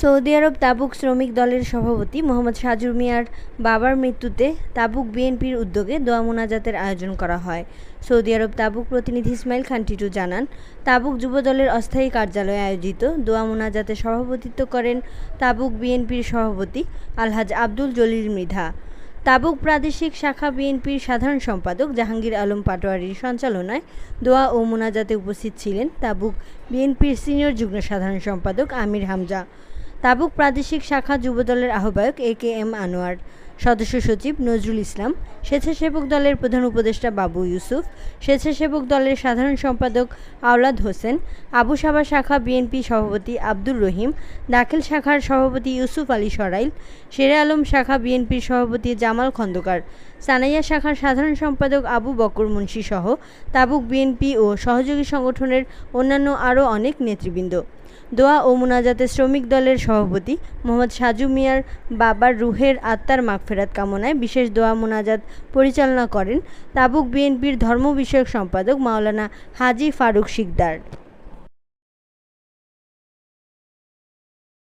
Saudi আরব তাবুক শ্রমিক দলের সভাপতি মোহাম্মদ সাজুর মিয়ার বাবার মৃত্যুতে তাবুক বিএনপির উদ্যোগে দোয়া মোনাজাতের আয়োজন করা হয়। সৌদি আরব তাবুক প্রতিনিধি ইসমাইল খান টিটু জানান, তাবুক যুবদলের অস্থায়ী কার্যালয়ে আয়োজিত দোয়া মোনাজাতে সভাপতিত্ব করেন তাবুক বিএনপির সভাপতি আলহাজ আব্দুল জলিল মৃধা। তাবুক প্রাদেশিক শাখা বিএনপির সাধারণ সম্পাদক জাহাঙ্গীর আলম পাটোয়ারির সঞ্চালনায় দোয়া ও মোনাজাতে উপস্থিত ছিলেন তাবুক বিএনপির সিনিয়র যুগ্ম সাধারণ সম্পাদক আমির হামজা। তাবুক প্রাদেশিক শাখা যুবদলের আহ্বায়ক এ কে এম আনোয়ার, সদস্য সচিব নজরুল ইসলাম, স্বেচ্ছাসেবক দলের প্রধান উপদেষ্টা বাবু ইউসুফ, স্বেচ্ছাসেবক দলের সাধারণ সম্পাদক আওলাদ হোসেন, আবু সাবা শাখা বিএনপি সভাপতি আব্দুর রহিম, দাখিল শাখার সভাপতি ইউসুফ আলী সরাইল, শেরে আলম শাখা বিএনপির সভাপতি জামাল খন্দকার, সানাইয়া শাখার সাধারণ সম্পাদক আবু বকর মুন্সি সহ তাবুক বিএনপি ও সহযোগী সংগঠনের অন্যান্য আরও অনেক নেতৃবৃন্দ। দোয়া ও মোনাজাতে শ্রমিক দলের সভাপতি মোহাম্মদ সাজু মিয়ার বাবার রুহের আত্মার মাগফেরাত কামনায় বিশেষ দোয়া মোনাজাত পরিচালনা করেন তাবুক বিএনপির ধর্ম বিষয়ক সম্পাদক মাওলানা হাজি ফারুক শিকদার।